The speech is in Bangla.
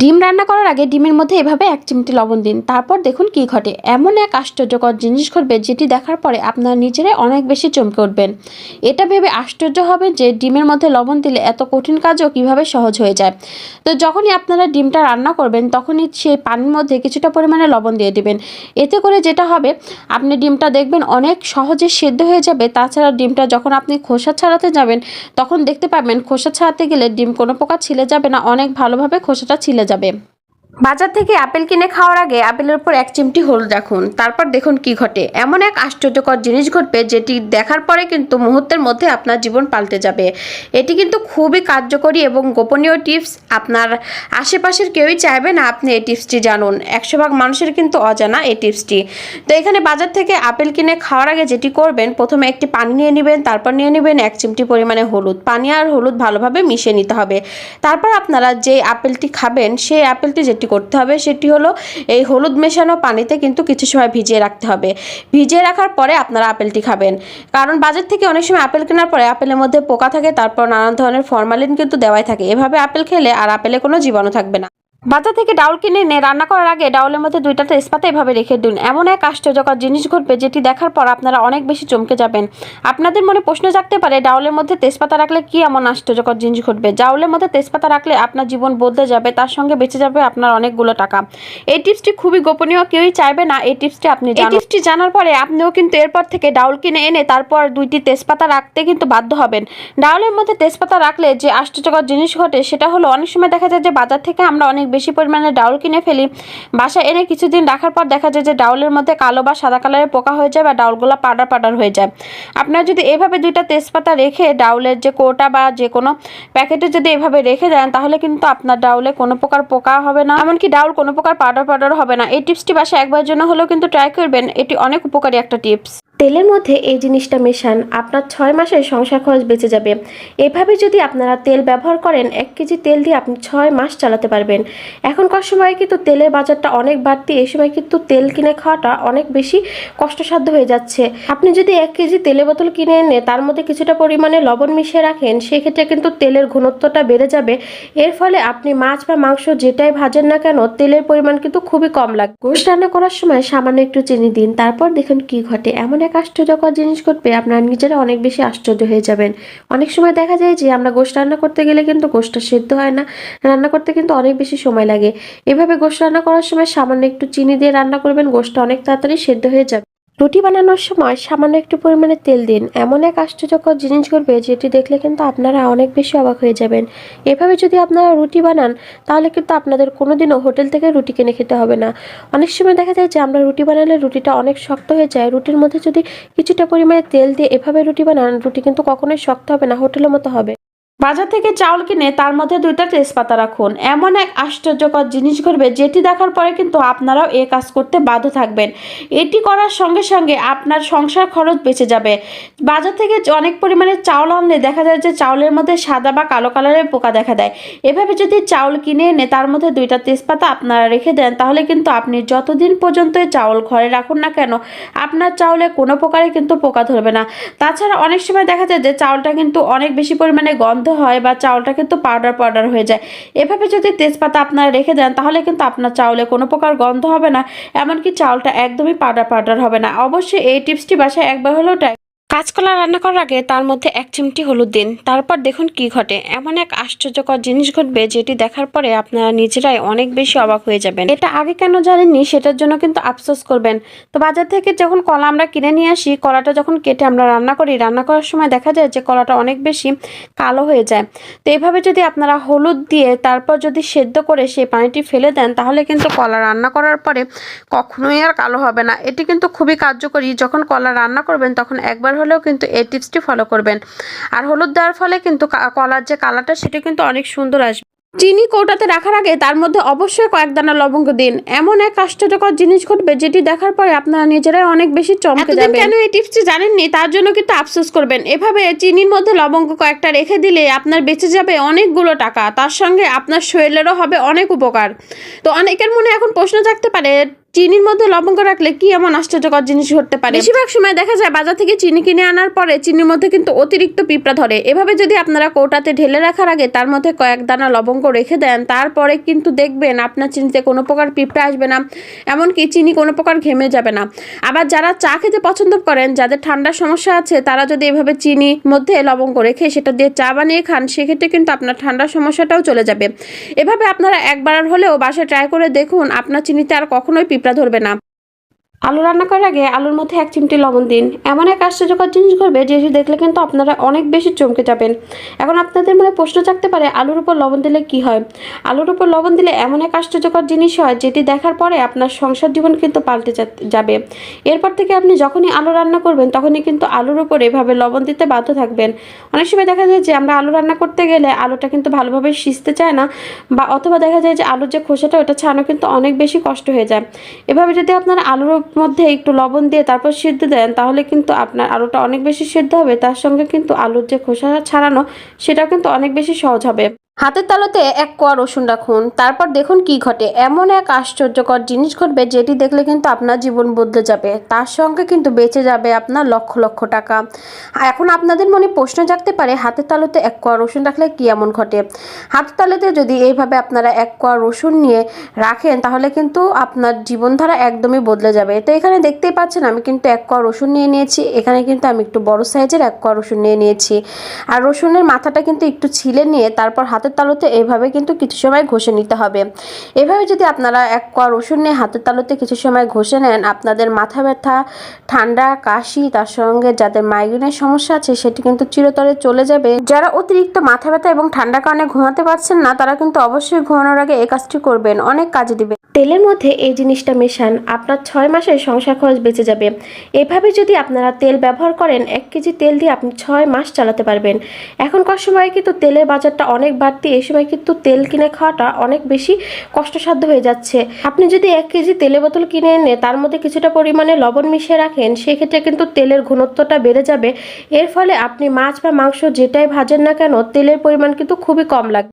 ডিম রান্না করার আগে ডিমের মধ্যে এভাবে এক চিমটি লবণ দিন। তারপর দেখুন কি ঘটে। এমন এক আশ্চর্যকর জিনিস ঘটবে যেটি দেখার পরে আপনার নিজেরাই অনেক বেশি চমকে উঠবেন। এটা ভেবে আশ্চর্য হবে যে ডিমের মধ্যে লবণ দিলে এত কঠিন কাজও কীভাবে সহজ হয়ে যায়। তো যখনই আপনারা ডিমটা রান্না করবেন, তখনই সেই পানির মধ্যে কিছুটা পরিমাণে লবণ দিয়ে দিবেন। এতে করে যেটা হবে, আপনি ডিমটা দেখবেন অনেক সহজে সেদ্ধ হয়ে যাবে। তাছাড়া ডিমটা যখন আপনি খোসা ছাড়াতে যাবেন, তখন দেখতে পাবেন খোসা ছাড়াতে গেলে ডিম কোনো প্রকার ছিলে যাবে না, অনেক ভালোভাবে খোসাটা ছিলে যাবে। বাজার থেকে আপেল কিনে খাওয়ার আগে আপেলের উপর এক চিমটি হলুদ রাখুন। তারপর দেখুন কি ঘটে। এমন এক আশ্চর্যকর জিনিস ঘটবে যেটি দেখার পরে কিন্তু মুহূর্তের মধ্যে আপনার জীবন পাল্টে যাবে। এটি কিন্তু খুবই কার্যকরী এবং গোপনীয় টিপস। আপনার আশেপাশের কেউই চাইবে না আপনি এই টিপসটি জানুন। একশো ভাগ মানুষের কিন্তু অজানা এই টিপসটি। তো এখানে বাজার থেকে আপেল কিনে খাওয়ার আগে যেটি করবেন, প্রথমে একটি পানি নিয়ে নেবেন, তারপর নিয়ে নেবেন এক চিমটি পরিমাণে হলুদ। পানি আর হলুদ ভালোভাবে মিশিয়ে নিতে হবে। তারপর আপনারা যে আপেলটি খাবেন, সেই আপেলটি যেটি করতে হবে, সেটি হলো এই হলুদ মেশানো পানিতে কিন্তু কিছু সময় ভিজিয়ে রাখতে হবে। ভিজিয়ে রাখার পরে আপনারা আপেলটি খাবেন। কারণ বাজার থেকে অনেক সময় আপেল কেনার পরে আপেলের মধ্যে পোকা থাকে, তারপর নানান ধরনের ফরমালিন কিন্তু দেওয়াই থাকে। এভাবে আপেল খেলে আর আপেলে কোনো জীবাণু থাকবে না। বাজার থেকে ডাউল কিনে এনে রান্না করার আগে ডাউলের মধ্যে দুইটা তেজপাতা এভাবে রেখে দিন। এমন এক আশ্চর্যকর জিনিস ঘটবে যেটি দেখার পর আপনারা অনেক বেশি চমকে যাবেন। আপনাদের মনে প্রশ্ন জাগতে পারে ডাউলের মধ্যে তেজপাতা রাখলে কি এমন আশ্চর্যকর জিনিস ঘটবে? ডাউলের মধ্যে তেজপাতা রাখলে আপনার জীবন বদলে যাবে তার সঙ্গে বেঁচে যাবে আপনার অনেকগুলো টাকা। এই টিপসটি খুবই গোপনীয় কেউই চাইবে না এই টিপসটি আপনি এই টিপসটি জানার পরে আপনিও কিন্তু এরপর থেকে ডাউল কিনে এনে তারপর দুইটি তেজপাতা রাখতে কিন্তু বাধ্য হবেন। ডাউলের মধ্যে তেজপাতা রাখলে যে আশ্চর্যকর জিনিস ঘটে সেটা হলো অনেক সময় দেখা যায় যে বাজার থেকে আমরা অনেক বেশি পরিমাণে ডাউল কিনে ফেলি। বাসায় এনে কিছুদিন রাখার পর দেখা যায় যে ডাউলের মধ্যে কালো বা সাদা কালারের পোকা হয়ে যায় বা ডাউলগুলো পাউডার পাউডার হয়ে যায়। আপনারা যদি এভাবে দুইটা তেজপাতা রেখে ডাউলের যে কোটা বা যে কোনো প্যাকেটে যদি এভাবে রেখে দেন, তাহলে কিন্তু আপনার ডাউলে কোনো প্রকার পোকা হবে না। এমনকি ডাউল কোনো প্রকার পাউডার পাউডার হবে না। এই টিপসটি বাসা একবার জন্য হলেও কিন্তু ট্রাই করবেন। এটি অনেক উপকারী একটা টিপস। তেলের মধ্যে এই জিনিসটা মেশান, আপনার ছয় মাসের সংসার খরচ বেঁচে যাবে। এভাবে যদি আপনারা তেল ব্যবহার করেন, এক কেজি তেল দিয়ে আপনি ছয় মাস চালাতে পারবেন। এখনকার সময় কিন্তু তেলের বাজারটা অনেক বাড়তি এই সময় কিন্তু তেল কিনে খাওয়াটা অনেক বেশি কষ্টসাধ্য হয়ে যাচ্ছে। আপনি যদি এক কেজি তেলের বোতল কিনে এনে তার মধ্যে কিছুটা পরিমাণে লবণ মিশিয়ে রাখেন, সেক্ষেত্রে কিন্তু তেলের ঘনত্বটা বেড়ে যাবে। এর ফলে আপনি মাছ বা মাংস যেটাই ভাজেন না কেন, তেলের পরিমাণ কিন্তু খুবই কম লাগবে গোশ রান্না করার সময় সামান্য একটু চিনি দিন, তারপর দেখুন কি ঘটে। এমন এক আশ্চর্যকর জিনিস ঘটবে, আপনার নিজেরা অনেক বেশি আশ্চর্য হয়ে যাবেন। অনেক সময় দেখা যায় যে, আমরা গোশ রান্না করতে গেলে কিন্তু গোশটা সেদ্ধ হয় না, রান্না করতে কিন্তু অনেক বেশি সময় লাগে। এভাবে গোশ রান্না করার সময় সামান্য একটু চিনি দিয়ে রান্না করবেন গোশটা অনেক তাড়াতাড়ি সেদ্ধ হয়ে যাবে। রুটি বানানোর সময় সামান্য একটু পরিমাণে তেল দিন। এমন এক আশ্চর্যকর জিনিস করবে যেটি দেখলে কিন্তু আপনারা অনেক বেশি অবাক হয়ে যাবেন। এভাবে যদি আপনারা রুটি বানান, তাহলে কিন্তু আপনাদের কোনো দিনও হোটেল থেকে রুটি কিনে খেতে হবে না। অনেক সময় দেখা যায় যে আমরা রুটি বানালে রুটিটা অনেক শক্ত হয়ে যায়। রুটির মধ্যে যদি কিছুটা পরিমাণে তেল দিয়ে এভাবে রুটি বানান, রুটি কিন্তু কখনোই শক্ত হবে না, হোটেলের মতো হবে। বাজার থেকে চাউল কিনে তার মধ্যে দুইটা তেজপাতা রাখুন। এমন এক আশ্চর্যকর জিনিস ঘটবে, যেটি দেখার পরে কিন্তু আপনারাও এ কাজ করতে বাধ্য থাকবেন। এটি করার সঙ্গে সঙ্গে আপনার সংসার খরচ বেঁচে যাবে। বাজার থেকে অনেক পরিমাণে চাউল আনলে দেখা যায় যে চাউলের মধ্যে সাদা বা কালো কালারের পোকা দেখা দেয়। এভাবে যদি চাউল কিনে এনে তার মধ্যে দুইটা তেজপাতা আপনারা রেখে দেন, তাহলে কিন্তু আপনি যতদিন পর্যন্ত চাউল ঘরে রাখুন না কেন, আপনার চাউলে কোনো প্রকারে কিন্তু পোকা ধরবে না। তাছাড়া অনেক সময় দেখা যায় যে চাউলটা কিন্তু অনেক বেশি পরিমাণে গন্ধ হয় বা চাউলটা কিন্তু পাউডার পাউডার হয়ে যায়। এভাবে যদি তেজপাতা আপনারা রেখে দেন, তাহলে কিন্তু আপনার চাউলে কোনো প্রকার গন্ধ হবে না, এমনকি চাউলটা একদমই পাউডার পাউডার হবে না। অবশ্যই এই টিপসটি বাসায় একবার হলেও কাঁচকলা রান্না করার আগে তার মধ্যে এক চিমটি হলুদ দিন। তারপর দেখুন কি ঘটে। এমন এক আশ্চর্যকর জিনিস ঘটবে, যেটি দেখার পরে আপনারা নিজেরাই অনেক বেশি অবাক হয়ে যাবেন। এটা আগে কেন জানেননি, সেটার জন্য কিন্তু আফসোস করবেন। তো বাজার থেকে যখন কলা আমরা কিনে নিয়ে আসি, কলাটা যখন কেটে আমরা রান্না করি, রান্না করার সময় দেখা যায় যে কলাটা অনেক বেশি কালো হয়ে যায়। তো এভাবে যদি আপনারা হলুদ দিয়ে তারপর যদি সেদ্ধ করে সেই পানিটি ফেলে দেন, তাহলে কিন্তু কলা রান্না করার পরে কখনোই আর কালো হবে না। এটি কিন্তু খুবই কার্যকরী। যখন কলা রান্না করবেন, তখন একবার হলেও কিন্তু এই টিপসটি ফলো করবেন। আর হলুদ দেওয়ার ফলে কিন্তু কলার যে কালারটা সেটা কিন্তু অনেক সুন্দর আসবে। চিনি কৌটাতে রাখার আগে তার মধ্যে অবশ্যই কয়েক দানা লবঙ্গ দিন। এমন এক আশ্চর্যকর জিনিস ঘটবে যেটি দেখার পরে আপনারা নিজেরাই অনেক বেশি চমকে যাবেন। কেন এই টিপসটি জানেননি? তার জন্য কিন্তু আফসোস করবেন। এভাবে চিনির মধ্যে লবঙ্গ কয়েকটা রেখে দিলে আপনার বেঁচে যাবে অনেকগুলো টাকা। তার সঙ্গে আপনার শরীরেরও হবে অনেক উপকার। তো অনেকের মনে এখন প্রশ্ন থাকতে পারে চিনির মধ্যে লবঙ্গ রাখলে কি এমন আশ্চর্যকর জিনিস ঘটতে পারে? বেশিরভাগ সময় দেখা যায় বাজার থেকে চিনি কিনে আনার পরে চিনির মধ্যে কিন্তু অতিরিক্ত পিঁপড়া ধরে। এভাবে যদি আপনারা কৌটাতে ঢেলে রাখার আগে তার মধ্যে কয়েক দানা লবঙ্গ রেখে দেন, তারপরে কিন্তু দেখবেন আপনার চিনিতে কোনো প্রকার পিঁপড়া আসবে না, এমনকি চিনি কোনো প্রকার ঘেমে যাবে না। আবার যারা চা খেতে পছন্দ করেন, যাদের ঠান্ডার সমস্যা আছে, তারা যদি এভাবে চিনি মধ্যে লবঙ্গ রেখে সেটা দিয়ে চা বানিয়ে খান, সেক্ষেত্রে কিন্তু আপনার ঠান্ডার সমস্যাটাও চলে যাবে। এভাবে আপনারা একবার হলেও বাসায় ট্রাই করে দেখুন, আপনার চিনিতে আর কখনোই পিঁপড়া ধরবে না। আলু রান্না করার আগে আলুর মধ্যে এক চিমটি লবণ দিন। এমন এক আশ্চর্যকর জিনিস ঘটবে যেটি দেখলে কিন্তু আপনারা অনেক বেশি চমকে যাবেন। এখন আপনাদের মনে প্রশ্ন থাকতে পারে, আলুর উপর লবণ দিলে কি হয়? আলুর উপর লবণ দিলে এমন এক আশ্চর্যকর জিনিস হয় যেটি দেখার পরে আপনার সংসার জীবন কিন্তু পাল্টে যা- যাবে। এরপর থেকে আপনি যখনই আলু রান্না করবেন, তখনই কিন্তু আলুর উপর এভাবে লবণ দিতে বাধ্য থাকবেন। অনেক সময় দেখা যায় যে আমরা আলু রান্না করতে গেলে আলুটা কিন্তু ভালোভাবে সিজতে চায় না বা অথবা দেখা যায় যে আলুর যে খোসাটা, ওটা ছাড়ানো কিন্তু অনেক বেশি কষ্ট হয়ে যায়। এভাবে যদি আপনারা আলুর মধ্যে একটু লবণ দিয়ে তারপর সিদ্ধ দেন, তাহলে কিন্তু আপনার আলুটা অনেক বেশি সিদ্ধ হবে। তার সঙ্গে কিন্তু আলুর যে খোসা ছাড়ানো, সেটাও কিন্তু অনেক বেশি সহজ হবে। হাতের তালুতে এক কোয়া রসুন রাখুন। তারপর দেখুন কি ঘটে। এমন এক আশ্চর্যকর জিনিস ঘটবে, যেটি দেখলে কিন্তু আপনার জীবন বদলে যাবে। তার সঙ্গে কিন্তু বেঁচে যাবে আপনার লক্ষ লক্ষ টাকা। এখন আপনাদের মনে প্রশ্ন জাগতে পারে, হাতের তালুতে এক কোয়া রসুন রাখলে কি এমন ঘটে? হাতের তালুতে যদি এইভাবে আপনারা এক কোয়া রসুন নিয়ে রাখেন, তাহলে কিন্তু আপনার জীবনধারা একদমই বদলে যাবে। তো এখানে দেখতেই পাচ্ছেন, আমি কিন্তু এক কোয়া রসুন নিয়ে নিয়েছি। এখানে কিন্তু আমি একটু বড় সাইজের এক কোয়া রসুন নিয়ে নিয়েছি। আর রসুনের মাথাটা কিন্তু একটু ছিলে নিয়ে, তারপর হাতের তালুতে এইভাবে কিন্তু কিছু সময় ঘষে নিতে হবে। এভাবে যদি আপনারা এক কোয়া রসুন নিয়ে হাতের তালুতে কিছু সময় ঘষে নেন, আপনাদের মাথা ব্যথা, ঠান্ডা, কাশি, তার সঙ্গে যাদের মাইগ্রেনের সমস্যা আছে, সেটি কিন্তু চিরতরে চলে যাবে। যারা অতিরিক্ত মাথা ব্যথা এবং ঠান্ডার কারণে ঘুমাতে পারছেন না, তারা কিন্তু অবশ্যই ঘুমানোর আগে এই কাজটি করবেন। অনেক কাজে দিবে। তেলের মধ্যে এই জিনিসটা মেশান, আপনার ছয় মাসের সংসার খরচ বেঁচে যাবে। এভাবে যদি আপনারা তেল ব্যবহার করেন, এক কেজি তেল দিয়ে আপনি ছয় মাস চালাতে পারবেন। এখনকার সময় কিন্তু তেলের বাজারটা অনেক বাড়তি এই সময় কিন্তু তেল কিনে খাওয়াটা অনেক বেশি কষ্টসাধ্য হয়ে যাচ্ছে। আপনি যদি এক কেজি তেলে বোতল কিনে এনে তার মধ্যে কিছুটা পরিমাণে লবণ মিশিয়ে রাখেন, সেক্ষেত্রে কিন্তু তেলের ঘনত্বটা বেড়ে যাবে। এর ফলে আপনি মাছ বা মাংস যেটাই ভাজেন না কেন, তেলের পরিমাণ কিন্তু খুবই কম লাগবে